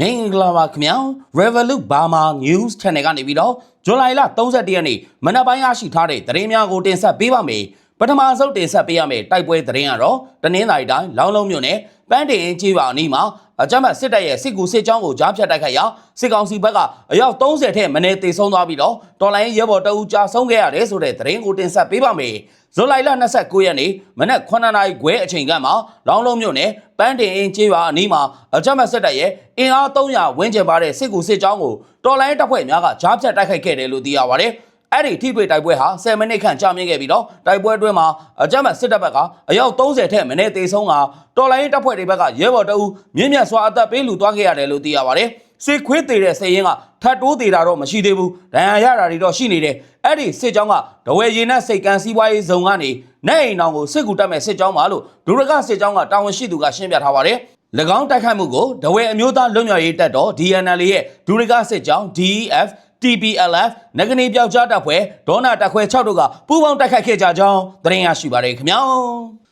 မင်္ဂလာပါခင်ဗျာ Revolut Burma News Channel ကနေပြီးတော့ဇူလိုင်လ31ရက်နေ့မနက်ပိုင်းရရှိထားတဲ့သတင်းများကိုတင်ဆက်ပေးပါမယ်ပထမဆုံးတင်ဆက်ပေးရမယ့်တိုက်ပွဲသတင်းကတော့တနင်္သာရီတိုင်းလောင်းလုံးမြို့နယ်ပန်းတင်အင်းကြီးပါအနီးမှာအကြမ်းဖက်စစ်တပ်ရဲ့စစ်ကူစစ်ကြောင်းကိုကြားဖြတ်တိုက်ခိုက်ရာစစ်ကောင်စီဘက်ကအယောက်30ထက်မနည်းတေဆုံးသွားပြီးတော့တော်လိုင်းရဲဘော်တအူးကြာဆုံးခဲ့ရတယ်ဆိုတဲ့သတင်းကိုတင်ဆက်ပေးပါမယ် ဇူလိုင်လ29ရက်နေ့မနက်9နာရီခွဲအချိန်ကမှလောင်းလုံးမြို့နယ်ပန်းတင်အင်းကြီးပါအနီးမှာအကြမ်းဖက်စစ်တပ်ရဲ့အင်အား300ဝန်းကျင်ပါတဲ့စစ်ကူစစ်ကြောင်းကိုတော်လိုင်းတပ်ဖွဲ့များကကြားဖြတ်တိုက်ခိုက်ခဲ့တယ်လို့သိရပါတယ်အဲ့ဒီထိတွေ့တိုက်ပွဲဟာ10မိနစ်ခန့်ကြာမြင့်ခဲ့ပြီးတော့တိုက်ပွဲအတွင်းမှာအကြမ်းဖက်စစ်တပ်ဘက်ကအယောက်30ထက်မနည်းတေဆုံးကတော်လိုင်းတပ်ဖွဲ့တွေဘက်ကရဲဘော်တအူးမြင့်မြတ်စွာအသက်ပေးလူသွားခဲ့ရတယ်လို့သိရပါတယ် စစ်ခွေးသေးတဲ့စည်ရင်ကထတ်တိုးသေးတာတော့မရှိသေးဘူးဒဏ်ရာရတာတွေတော့ရှိနေတယ်အဲ့ဒီစစ်ကြောင်းကဒဝဲရည်နဲ့စိတ်ကန်းစီးပွားရေးဇုံကနေနိုင်အိမ်အောင်ကိုစစ်ကူတက်မဲ့စစ်ကြောင်းပါလို့ဒုရကစစ်ကြောင်းကတာဝန်ရှိသူကရှင်းပြထားပါတယ်၎င်းတိုက်ခိုက်မှုကိုဒဝဲအမျိုးသားလွတ်မြောက်ရေးတပ်တော် DNL ရဲ့ဒုရကစစ်ကြောင်း DEF TPLF နဂနီပြောက်ကြားတပ်ဖွဲ့ဒေါနာတပ်ခွဲ6တို့ကပူးပေါင်းတိုက်ခိုက်ခဲ့ကြကြောင်းသတင်းရရှိပါတယ်ခင်ဗျာ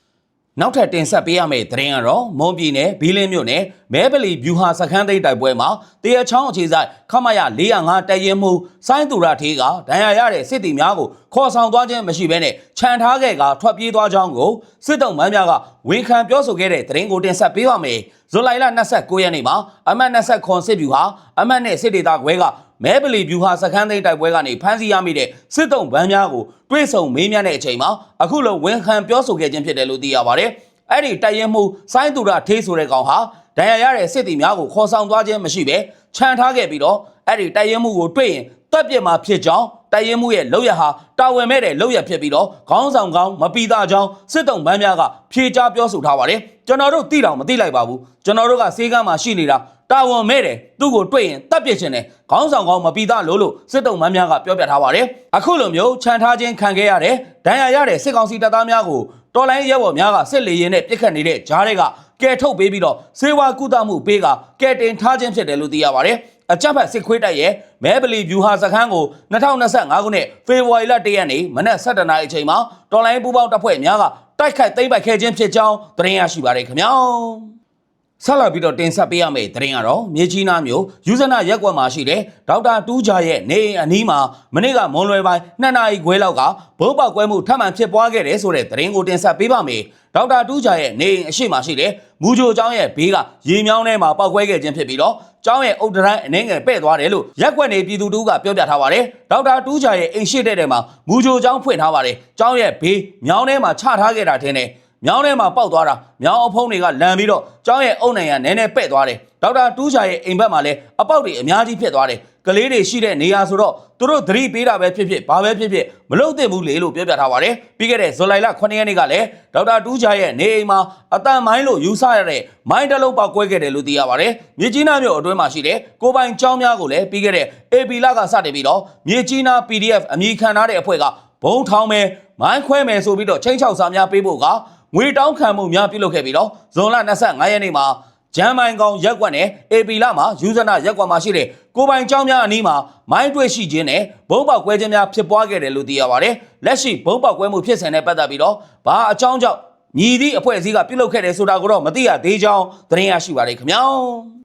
နောက်ထပ်တင်ဆက်ပေးရမယ့်သတင်းကတော့မွန်ပြည်နယ်ဘီလင်းမြို့နယ်မဲပလီဗျူဟာစခန်းသိမ်းတိုက်ပွဲမှာတရချောင်းအခြေဆိုင်ခမရ405တရင်မှုစိုင်းသူရထေးကဒဏ်ရာရတဲ့စစ်တီများကိုခေါ်ဆောင်သွားခြင်းမရှိဘဲနဲ့ခြံထားခဲ့ကထွက်ပြေးသွားကြောင်းကိုစစ်တုံးမန်းများကဝန်ခံပြောဆိုခဲ့တဲ့သတင်းကိုတင်ဆက်ပေးပါမယ်ဇူလိုင်လ29ရက်နေ့မှာအမတ်20ခွန်စစ်ဗျူဟာအမတ်နဲ့စစ်ဒေသခွဲက မဲပလီဗျူဟာစခန်းသိမ်းတိုက်ပွဲကနေဖမ်းဆီးရမိတဲ့စစ်တုံးဗန်းများကိုတွဲဆုံမေးမြန်းတဲ့အချိန်မှာအခုလိုဝန်ခံပြောဆိုခဲ့ခြင်းဖြစ်တယ်လို့သိရပါတယ်။အဲ့ဒီတိုက်ရင်မှုစိုင်းသူရထေးဆိုတဲ့ကောင်ဟာဒဏ်ရာရတဲ့စစ်တီများကိုခေါ်ဆောင်သွားခြင်းမရှိဘဲခြံထားခဲ့ပြီးတော့အဲ့ဒီတိုက်ရင်မှုကိုတွေ့ရင်တပ်ပြစ်မှာဖြစ်ကြောင်း တိုက်ရင်မှုရဲ့လောက်ရဟာတာဝန်မဲ့တဲ့လောက်ရဖြစ်ပြီးတော့ခေါင်းဆောင်ကောင်းမပီသားကြောင်းစစ်တုံးဗန်းများကဖြေချပြောဆိုထားပါတယ်။ကျွန်တော်တို့သိတော့မသိလိုက်ပါဘူး။ကျွန်တော်တို့ကစေကမ်းမှာရှိနေတာတာဝန်မဲ့တယ်သူ့ကိုတွေ့ရင်တပ်ပစ်ခြင်းနဲ့ခေါင်းဆောင်ကောင်းမပီသားလို့လို့စစ်တုံးမန်းများကပြောပြထားပါတယ်အခုလိုမျိုးခြံထားခြင်းခံခဲ့ရတဲ့ဒဏ်ရာရတဲ့စစ်ကောင်စီတပ်သားများကိုတော်လိုင်းရဲဘော်များကစစ်လေရင်နဲ့ပြစ်ခတ်နေတဲ့ဂျားတွေကကဲထုတ်ပေးပြီးတော့စေဝါကုသမှုပေးကကဲတင်ထားခြင်းဖြစ်တယ်လို့သိရပါတယ် အကြက်ဖက်စစ်ခွေးတိုက်ရဲ့မဲပလီဗျူဟာစခန်းကို2025ခုနှစ်ဖေဖော်ဝါရီလ1ရက်နေ့မနက်7:00နာရီအချိန်မှာတော်လိုင်းပူပေါင်းတပ်ဖွဲ့များကတိုက်ခိုက်သိမ်းပိုက်ခဲ့ခြင်းဖြစ်ကြောင်းသတင်းရရှိပါတယ်ခင်ဗျာ ဆက်လက်ပြီးတော့တင်ဆက်ပေးရမယ့်သတင်းကတော့မြေကြီးနားမျိုးယူဇနာရက်ကွက်မှာရှိတဲ့ဒေါက်တာတူးဂျာရဲ့နေအိမ်အနီးမှာမနေ့ကမွန်လွယ်ပိုင်း2နာရီခွဲလောက်ကဘုံပေါက်ကွဲမှုထပ်မံဖြစ်ပွားခဲ့တယ်ဆိုတဲ့သတင်းကိုတင်ဆက်ပေးပါမယ်ဒေါက်တာတူးဂျာရဲ့နေအိမ်အရှိမရှိတဲ့မူဂျိုကျောင်းရဲ့ဘေးကရေမြောင်းထဲမှာပောက်ကွဲခဲ့ခြင်းဖြစ်ပြီးတော့ကျောင်းရဲ့အုတ်တရန်အနေငယ်ပဲ့သွားတယ်လို့ရက်ကွက်နေပြည်သူတူကပြောပြထားပါတယ်ဒေါက်တာတူးဂျာရဲ့အိမ်ရှိတဲ့ထဲမှာမူဂျိုကျောင်းဖွင့်ထားပါတယ်ကျောင်းရဲ့ဘေးမြောင်းထဲမှာချထားခဲ့တာထင်တယ် မြောင်းထဲမှာပေါက်သွားတာမြောင်းအဖုံးတွေကလန်ပြီးတော့ကျောင်းရဲ့အုတ်နိုင်ရနည်းနည်းပဲ့သွားတယ်ဒေါက်တာတူးချာရဲ့အိမ်ဘက်မှာလည်းအပေါက်တွေအများကြီးဖြစ်သွားတယ်ကလေးတွေရှိတဲ့နေရာဆိုတော့သူတို့သတိပေးတာပဲဖြစ်ဖြစ်ဘာပဲဖြစ်ဖြစ်မလုပ်သင့်ဘူးလေလို့ပြောပြထားပါတယ်ပြီးခဲ့တဲ့ဇူလိုင်လ9ရက်နေ့ကလည်းဒေါက်တာတူးချာရဲ့နေအိမ်မှာအတန်မိုင်းလို့ယူဆရတဲ့မိုင်းတစ်လုံးပေါက်ကွဲခဲ့တယ်လို့သိရပါတယ်မြေကြီးနားမြို့အတွင်းမှာရှိတဲ့ကိုပိုင်ကျောင်းများကိုလည်းပြီးခဲ့တဲ့ AP လကစတင်ပြီးတော့မြေကြီးနား PDF အမည်ခံထားတဲ့အဖွဲ့ကဘုံထောင်းမယ်မိုင်းခွဲမယ်ဆိုပြီးတော့ချင်းချောက်စာများပေးဖို့က ငွေတောင်းခံမှုများပြုလုပ်ခဲ့ပြီးတော့ဇွန်လ25ရက်နေ့မှာဂျမ်မိုင်ကောင်ရက်ကွက်နဲ့ AP လမှာယူဇနာရက်ကွက်မှာရှိတဲ့ကိုပိုင်ကျောင်းများအနီးမှာမိုင်းတွေ့ရှိခြင်းနဲ့ဘုံပေါက်ကွဲခြင်းများဖြစ်ပွားခဲ့တယ်လို့သိရပါတယ်။လက်ရှိဘုံပေါက်ကွဲမှုဖြစ်စဉ်နဲ့ပတ်သက်ပြီးတော့ဘာအကြောင်းကြောင့်ညီသည့်အဖွဲ့အစည်းကပြုလုပ်ခဲ့တယ်ဆိုတာကိုတော့မသိရသေးကြောင်းသတင်းရရှိပါတယ်ခင်ဗျာ။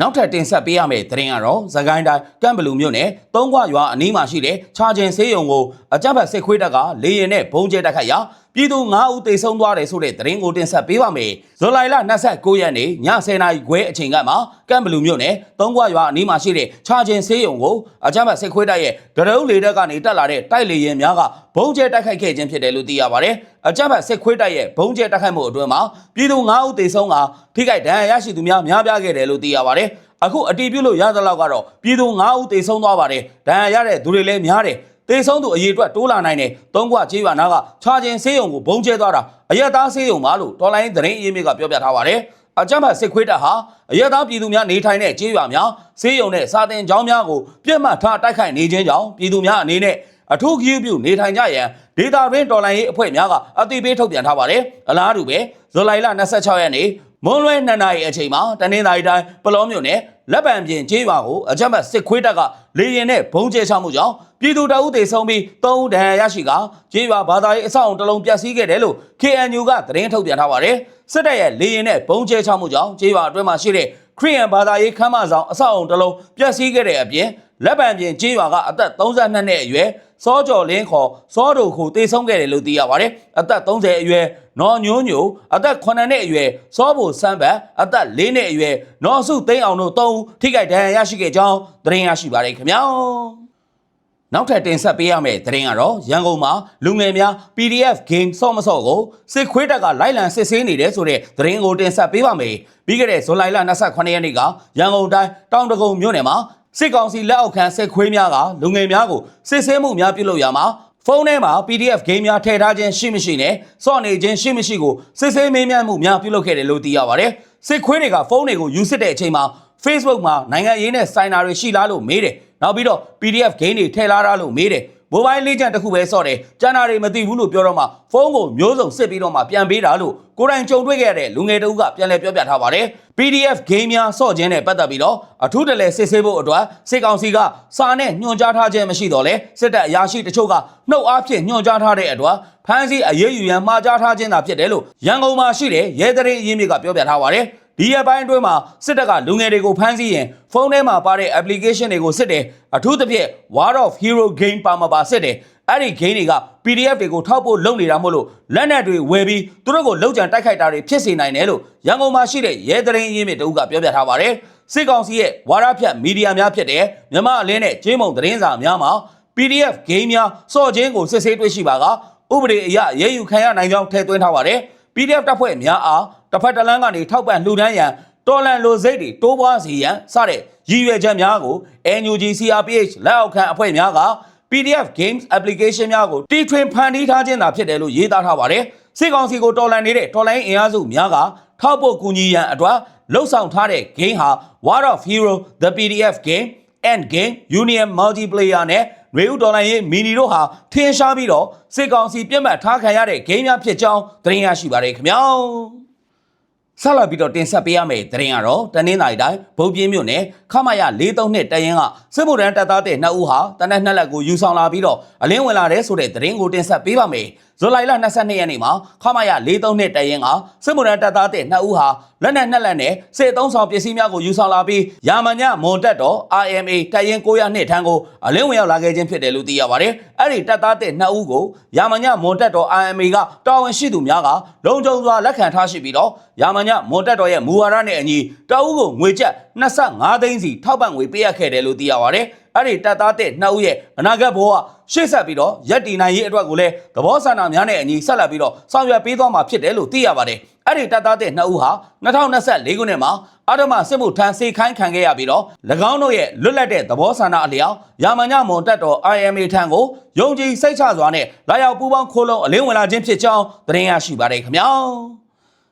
နောက်ထပ်တင်ဆက်ပေးရမယ့်သတင်းကတော့သခိုင်းတိုင်းကမ်ဘလူမြို့နယ်သုံးခွရွာအနီးမှာရှိတဲ့ခြာကျင်ဆေးရုံကိုအကြမ်းဖက်စစ်ခွေးတပ်ကလေရင်နဲ့ဘုံကျဲတက်ခတ်ရာ ပြည်သူ9ဦးသေဆုံးသွားတယ်ဆိုတဲ့သတင်းကိုတင်ဆက်ပေးပါမယ်။ဇူလိုင်လ29ရက်နေ့ည10:00နာရီခွဲအချိန်ကမှကမ်ဘလူမြို့နယ်သုံးခွရွာအနီးမှာရှိတဲ့ခြာကျင်ဆေးရုံကိုအကြမ်းဖက်စစ်ခွေးတပ်ရဲ့ဒရုန်းလေတပ်ကနေတက်လာတဲ့တိုက်လေရင်များကဘုံကျဲတက်ခိုက်ခဲ့ခြင်းဖြစ်တယ်လို့သိရပါတယ်။အကြမ်းဖက်စစ်ခွေးတပ်ရဲ့ဘုံကျဲတက်ခိုက်မှုအတွင်းမှာပြည်သူ9ဦးသေဆုံးကထိခိုက်ဒဏ်ရာရရှိသူများများပြားခဲ့တယ်လို့သိရပါတယ်။အခုအတီးပြုလို့ရသလောက်ကတော့ပြည်သူ9ဦးသေဆုံးသွားပါတယ်။ဒဏ်ရာရတဲ့သူတွေလည်းများတယ်။ တေဆုံးသူအရေးအတွက်တိုးလာနိုင်တယ်။သုံးခွကြေးရွာနာကခြာချင်းဆေးရုံကိုဘုံကျဲသွားတာအရက်သားဆေးရုံပါလို့တော်လိုင်းသတင်းအရင်းမြစ်ကပြောပြထားပါတယ်။အကြမ်းဖက်စစ်ခွေးတပ်ဟာအရက်သားပြည်သူများနေထိုင်တဲ့ကြေးရွာများဆေးရုံနဲ့စာတင်ကျောင်းများကိုပြစ်မှတ်ထားတိုက်ခိုက်နေခြင်းကြောင့်ပြည်သူများအနေနဲ့အထူးဂရုပြုနေထိုင်ကြရန်ဒေတာတွင်တော်လိုင်းရေးအဖွဲ့များကအသိပေးထုတ်ပြန်ထားပါတယ်။အလားတူပဲဇူလိုင်လ26ရက်နေ့ မွန်လွဲ2နာရီအချိန်မှာတနင်္သာရီတိုင်းပလောမြို့နယ်လက်ပံပြင်ကျေးရွာကိုအကြမ်းဖက်စစ်ခွေးတပ်ကလေရင်နဲ့ဘုံကျဲချမှုကြောင့်ပြည်သူတအုပ်တွေဆုံးပြီး၃ဦးဒဏ်ရာရရှိကကျေးရွာဘာသာရေးအဆောက်အုံတစ်လုံးပျက်စီးခဲ့တယ်လို့ KNU ကသတင်းထုတ်ပြန်ထားပါတယ်စစ်တပ်ရဲ့လေရင်နဲ့ဘုံကျဲချမှုကြောင့်ကျေးရွာအတွင်းမှာရှိတဲ့ခရီးယန်ဘာသာရေးခမ်းမဆောင်အဆောက်အုံတစ်လုံးပျက်စီးခဲ့တဲ့အပြင်လက်ပံပြင်ကျေးရွာကအသက်32နှစ်အရွယ် စောကျော်လင်းခေါ်စောဒိုခုတေဆုံးခဲ့တယ်လို့သိရပါတယ်အသက်30အရွယ်နော်ညိုးညိုအသက်9နှစ်အရွယ်စောဘိုစမ်းပန်အသက်4နှစ်အရွယ်နော်စုသိန်းအောင်တို့3ဦးထိခိုက်ဒဏ်ရာရရှိခဲ့ကြောင်းသတင်းရရှိပါတယ်ခင်ဗျာနောက်ထပ်တင်ဆက်ပေးရမယ့်သတင်းကတော့ရန်ကုန်မှာလူငယ်များ PDF game ဆော့မဆော့ကိုစစ်ခွေးတပ်ကလိုက်လံစစ်ဆေးနေတယ်ဆိုတဲ့သတင်းကိုတင်ဆက်ပေးပါမယ်။ပြီးခဲ့တဲ့ဇူလိုင်လ28ရက်နေ့ကရန်ကုန်တိုင်းတောင်တကုံမြို့နယ်မှာ စစ်ကောင်စီလက်အောက်ခံစစ်ခွေးများကလူငယ်များကိုစစ်ဆေးမှုများပြုလုပ်ရမှာဖုန်းထဲမှာ PDF game များထည့်ထားခြင်းရှိမရှိနဲ့စော့နေခြင်းရှိမရှိကိုစစ်ဆေးမေးမြန်းမှုများပြုလုပ်ခဲ့တယ်လို့သိရပါတယ်။စစ်ခွေးတွေကဖုန်းတွေကိုယူစစ်တဲ့အချိန်မှာ Facebook မှာနိုင်ငံရေးနဲ့စိုင်နာတွေရှိလားလို့မေးတယ်။နောက်ပြီးတော့ PDF game တွေထည့်လာတာလို့မေးတယ်။ မိုဘိုင်းလေးချန်တစ်ခုပဲစော့တယ်။ကျန်တာတွေမသိဘူးလို့ပြောတော့မှဖုန်းကိုမျိုးစုံစစ်ပြီးတော့မှပြန်ပေးတာလို့ကိုယ်တိုင်ကြုံတွေ့ခဲ့ရတဲ့လူငယ်တဦးကပြန်လည်ပြောပြထားပါတယ်။ PDF game များစော့ခြင်းနဲ့ပတ်သက်ပြီးတော့အထူးတလဲစစ်ဆေးဖို့အတွက်စစ်ကောင်စီကစာနဲ့ညွှန်ကြားထားခြင်းမရှိတော့လဲစစ်တပ်အရာရှိတချို့ကနှုတ်အားဖြင့်ညွှန်ကြားထားတဲ့အတွက်ဖမ်းဆီးအရေးယူရန်မှာကြားထားခြင်းသာဖြစ်တယ်လို့ရန်ကုန်မှာရှိတဲ့ရဲတရင်အရင်းမြစ်ကပြောပြထားပါတယ်။ ဒီရက်ပိုင်းအတွင်းမှာစစ်တပ်ကလူငယ်တွေကိုဖမ်းဆီးရင်ဖုန်းထဲမှာပါတဲ့ application တွေကိုစစ်တယ်အထူးသဖြင့် War of Hero game ပါမပါစစ်တယ်အဲ့ဒီ game တွေက PDF တွေကိုထောက်ဖို့လုပ်နေတာမို့လို့လက်နက်တွေဝယ်ပြီးသူတို့ကိုလောက်ကြံတိုက်ခိုက်တာတွေဖြစ်စေနိုင်တယ်လို့ရန်ကုန်မှာရှိတဲ့ရဲတရင်အရင်းမြစ်တအုပ်ကပြောပြထားပါတယ်စစ်ကောင်စီရဲ့ဝါရဖြတ်မီဒီယာများဖြစ်တဲ့မြမအလင်းနဲ့ကျေးမုံသတင်းစာများမှာ PDF game များစော့ခြင်းကိုစစ်ဆေးတွေ့ရှိပါကဥပဒေအရရဲယူခံရနိုင်ကြောင်းထည့်သွင်းထားပါတယ် PDF တပ်ဖွဲ့များအား တစ်ဖက်တစ်လမ်းကနေထောက်ပံ့လှူဒန်းရန်တော်လန်လိုစိတ်တွေတိုးပွားစေရန်စတဲ့ရည်ရွယ်ချက်များကို NUG CRPH လက်အောက်ခံအဖွဲ့များက PDF Games application များကိုတီထွင်ဖန်တီးထားခြင်းသာဖြစ်တယ်လို့ရေးသားထားပါတယ်။စစ်ကောင်စီကိုတော်လန်နေတဲ့တော်လိုင်းအင်အားစုများကထောက်ဖို့ကူညီရန်အတွက်လှုပ်ဆောင်ထားတဲ့ game ဟာ War of Hero the PDF game End Game Union Multiplayer နဲ့ရေဦးဒေါ်လာရေးမီနီတို့ဟာထင်ရှားပြီးတော့စစ်ကောင်စီပြတ်မှတ်ထားခံရတဲ့ဂိမ်းများဖြစ်ကြောင်းသတင်းရရှိပါတယ်ခင်ဗျာ ဆက်လက်ပြီးတော့တင်ဆက်ပေးရမယ့်သတင်းကတော့တနင်္လာရီတိုင်းဗုတ်ပြင်းမြို့နယ် ခမရ43နှစ်တရင်ကစစ်မှုထမ်းတပ်သားတဲ့နှစ်ဦးဟာတနက်နှစ်လက်ကိုယူဆောင်လာပြီးတော့အလင်းဝင်လာတဲ့ဆိုတဲ့သတင်းကိုတင်ဆက်ပေးပါမယ်ဇူလိုင်လ22ရက်နေ့မှာခမရ43နှစ်တရင်ကစစ်မှုထမ်းတပ်သားတဲ့နှစ်ဦးဟာလက်နက်နှစ်လက်နဲ့စစ်သုံးဆောင်ပစ္စည်းများကိုယူဆောင်လာပြီးရာမညမွန်တက်တော် RMA တပ်ရင်900နှစ်ထန်းကိုအလင်းဝင်ရောက်လာခဲ့ခြင်းဖြစ်တယ်လို့သိရပါတယ်အဲ့ဒီတပ်သားတဲ့နှစ်ဦးကိုရာမညမွန်တက်တော် RMA ကတာဝန်ရှိသူများကလုံခြုံစွာလက်ခံထားရှိပြီးတော့ရာမညမွန်တက်တော်ရဲ့မူဝါဒနဲ့အညီတအုပ်ကိုငွေကျပ် 25သိန်းစီထောက်ပံ့ငွေပေးအပ်ခဲ့တယ်လို့သိရပါတယ်အဲ့ဒီတပ်သားတဲ့နှစ်ဦးရဲ့အနာဂတ်ဘဝရှေ့ဆက်ပြီးတော့ရက်တီနိုင်ရေးအတွက်ကိုလည်းသဘောဆန္ဒများနဲ့အညီဆက်လက်ပြီးတော့ဆောင်ရွက်ပေးသွားမှာဖြစ်တယ်လို့သိရပါတယ်အဲ့ဒီတပ်သားတဲ့နှစ်ဦးဟာ2024ခုနှစ်မှာအာဓမစစ်မှုထမ်းစေခိုင်းခံခဲ့ရပြီးတော့၎င်းတို့ရဲ့လွတ်လပ်တဲ့သဘောဆန္ဒအလျောက်ရာမညမွန်တက်တော် IMA ထံကိုယုံကြည်စိတ်ချစွာနဲ့လာရောက်ပူးပေါင်းခိုးလုံးအလင်းဝင်လာခြင်းဖြစ်ကြောင်းသတင်းရရှိပါတယ်ခင်ဗျာ